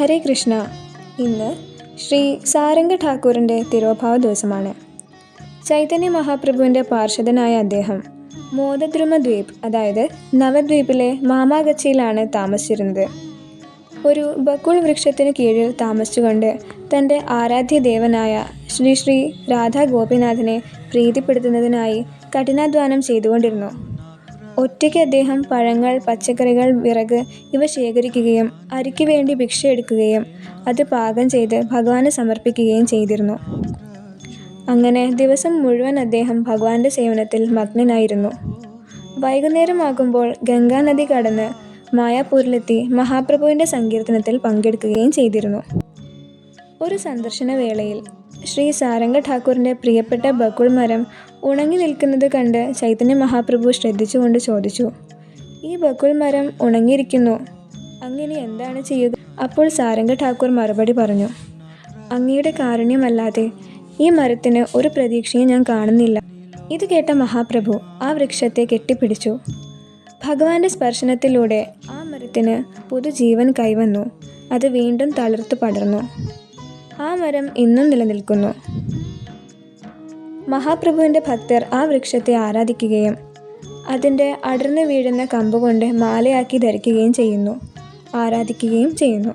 ഹരേ കൃഷ്ണ. ഇന്ന് ശ്രീ സാരംഗ ഠാക്കൂറിന്റെ തിരോഭാവ ദിവസമാണ്. ചൈതന്യ മഹാപ്രഭുവിന്റെ പാർഷദനായ അദ്ദേഹം മോദദ്രുമ ദ്വീപ് അതായത് നവദ്വീപിലെ മാമാഗച്ചിയിലാണ് താമസിച്ചിരുന്നത്. ഒരു ബക്കുൾ വൃക്ഷത്തിനു കീഴിൽ താമസിച്ചുകൊണ്ട് തന്റെ ആരാധ്യ ദേവനായ ശ്രീ ശ്രീ രാധാ ഗോപിനാഥനെ പ്രീതിപ്പെടുത്തുന്നതിനായി കഠിനാധ്വാനം ചെയ്തുകൊണ്ടിരുന്നു. ഒറ്റയ്ക്ക് അദ്ദേഹം പഴങ്ങൾ പച്ചക്കറികൾ വിറക് ഇവ ശേഖരിക്കുകയും അരിക്ക് വേണ്ടി ഭിക്ഷ എടുക്കുകയും അത് പാകം ചെയ്ത് ഭഗവാന് സമർപ്പിക്കുകയും ചെയ്തിരുന്നു. അങ്ങനെ ദിവസം മുഴുവൻ അദ്ദേഹം ഭഗവാന്റെ സേവനത്തിൽ മഗ്നനായിരുന്നു. വൈകുന്നേരമാകുമ്പോൾ ഗംഗാനദി കടന്ന് മായാപൂരിലെത്തി മഹാപ്രഭുവിന്റെ സങ്കീർത്തനത്തിൽ പങ്കെടുക്കുകയും ചെയ്തിരുന്നു. ഒരു സന്ദർശന വേളയിൽ ശ്രീ സാരംഗ ഠാക്കൂറിന്റെ പ്രിയപ്പെട്ട ബക്കുൾ മരം ഉണങ്ങി നിൽക്കുന്നത് കണ്ട് ചൈതന്യ മഹാപ്രഭു ശ്രദ്ധിച്ചുകൊണ്ട് ചോദിച്ചു ഈ ബക്കുൾ മരം ഉണങ്ങിയിരിക്കുന്നു. അങ്ങനെ എന്താണ് ചെയ്യുക? അപ്പോൾ സാരംഗ ഠാക്കൂർ മറുപടി പറഞ്ഞു അങ്ങയുടെ കാരുണ്യമല്ലാതെ ഈ മരത്തിന് ഒരു പ്രതീക്ഷയും ഞാൻ കാണുന്നില്ല. ഇത് കേട്ട മഹാപ്രഭു ആ വൃക്ഷത്തെ കെട്ടിപ്പിടിച്ചു. ഭഗവാന്റെ സ്പർശനത്തിലൂടെ ആ മരത്തിന് പുതുജീവൻ കൈവന്നു. അത് വീണ്ടും തളിർത്ത് പടർന്നു. ആ മരം ഇന്നും നിലനിൽക്കുന്നു. മഹാപ്രഭുവിന്റെ ഭക്തർ ആ വൃക്ഷത്തെ ആരാധിക്കുകയും അതിന്റെ അടർന്നു വീഴുന്ന കമ്പ് കൊണ്ട് മാലയാക്കി ധരിക്കുകയും ചെയ്യുന്നു. ആരാധിക്കുകയും ചെയ്യുന്നു.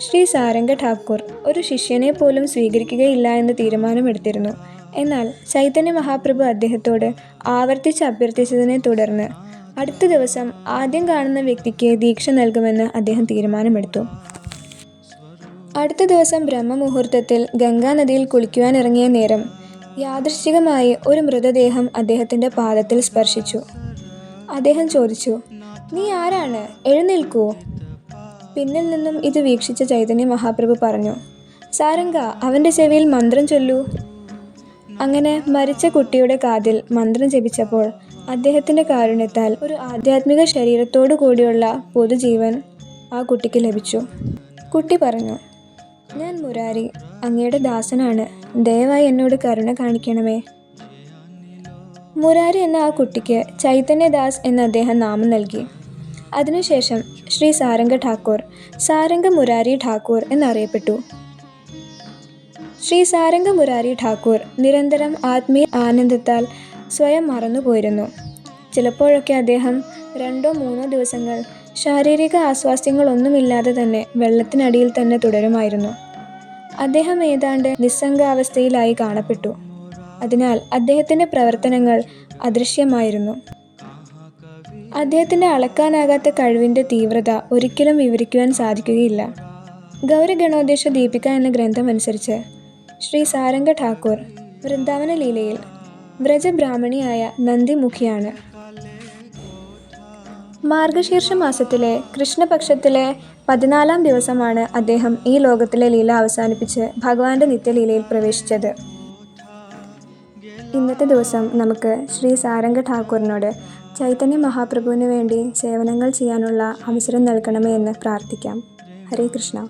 ശ്രീ സാരംഗ ഠാക്കൂർ ഒരു ശിഷ്യനെ പോലും സ്വീകരിക്കുകയില്ല എന്ന് തീരുമാനമെടുത്തിരുന്നു. എന്നാൽ ചൈതന്യ മഹാപ്രഭു അദ്ദേഹത്തോട് ആവർത്തിച്ച് അഭ്യർത്ഥിച്ചതിനെ തുടർന്ന് അടുത്ത ദിവസം ആദ്യം കാണുന്ന വ്യക്തിക്ക് ദീക്ഷ നൽകുമെന്ന് അദ്ദേഹം തീരുമാനമെടുത്തു. അടുത്ത ദിവസം ബ്രഹ്മമുഹൂർത്തത്തിൽ ഗംഗാനദിയിൽ കുളിക്കുവാനിറങ്ങിയ നേരം യാദൃശ്ചികമായി ഒരു മൃതദേഹം അദ്ദേഹത്തിന്റെ പാദത്തിൽ സ്പർശിച്ചു. അദ്ദേഹം ചോദിച്ചു നീ ആരാണ്? എഴുന്നേൽക്കൂ. പിന്നിൽ നിന്നും ഇത് വീക്ഷിച്ച ചൈതന്യ മഹാപ്രഭു പറഞ്ഞു സാരംഗ അവന്റെ ചെവിയിൽ മന്ത്രം ചൊല്ലൂ. അങ്ങനെ മരിച്ച കുട്ടിയുടെ കാതിൽ മന്ത്രം ജപിച്ചപ്പോൾ അദ്ദേഹത്തിന്റെ കാരുണ്യത്താൽ ഒരു ആധ്യാത്മിക ശരീരത്തോടു കൂടിയുള്ള പൊതുജീവൻ ആ കുട്ടിക്ക് ലഭിച്ചു. കുട്ടി പറഞ്ഞു ഞാൻ മുരാരി അങ്ങയുടെ ദാസനാണ്. ദയവായി എന്നോട് കരുണ കാണിക്കണമേ. മുരാരി എന്ന ആ കുട്ടിക്ക് ചൈതന്യദാസ് എന്ന് അദ്ദേഹം നാമം നൽകി. അതിനുശേഷം ശ്രീ സാരംഗ ഠാക്കൂർ സാരംഗ മുരാരി ഠാക്കൂർ എന്നറിയപ്പെട്ടു. ശ്രീ സാരംഗ മുരാരി ഠാക്കൂർ നിരന്തരം ആത്മീയ ആനന്ദത്താൽ സ്വയം മറന്നുപോയിരുന്നു ചിലപ്പോഴൊക്കെ അദ്ദേഹം രണ്ടോ മൂന്നോ ദിവസങ്ങൾ ശാരീരിക ആസ്വാസ്യങ്ങളൊന്നുമില്ലാതെ തന്നെ വെള്ളത്തിനടിയിൽ തന്നെ തുടരുമായിരുന്നു. അദ്ദേഹം ഏതാണ്ട് നിസ്സംഗാവസ്ഥയിലായി കാണപ്പെട്ടു. അതിനാൽ അദ്ദേഹത്തിന്റെ പ്രവർത്തനങ്ങൾ അദൃശ്യമായിരുന്നു. അദ്ദേഹത്തിന്റെ അളക്കാനാകാത്ത കഴിവിന്റെ തീവ്രത ഒരിക്കലും വിവരിക്കുവാൻ സാധിക്കുകയില്ല. ഗൗരഗണോദ്ദേശ ദീപിക എന്ന ഗ്രന്ഥം അനുസരിച്ച് ശ്രീ സാരംഗ ഠാക്കൂർ വൃന്ദാവന ലീലയിൽ വ്രജബ്രാഹ്മണിയായ നന്ദിമുഖിയാണ്. മാർഗശീർഷ മാസത്തിലെ കൃഷ്ണപക്ഷത്തിലെ പതിനാലാം ദിവസമാണ് അദ്ദേഹം ഈ ലോകത്തിലെ ലീല അവസാനിപ്പിച്ച് ഭഗവാന്റെ നിത്യലീലയിൽ പ്രവേശിച്ചത്. ഇന്നത്തെ ദിവസം നമുക്ക് ശ്രീ സാരംഗ ഠാക്കൂറിനോട് ചൈതന്യ മഹാപ്രഭുവിന് വേണ്ടി സേവനങ്ങൾ ചെയ്യാനുള്ള അവസരം നൽകണമേ എന്ന് പ്രാർത്ഥിക്കാം. ഹരേ കൃഷ്ണ.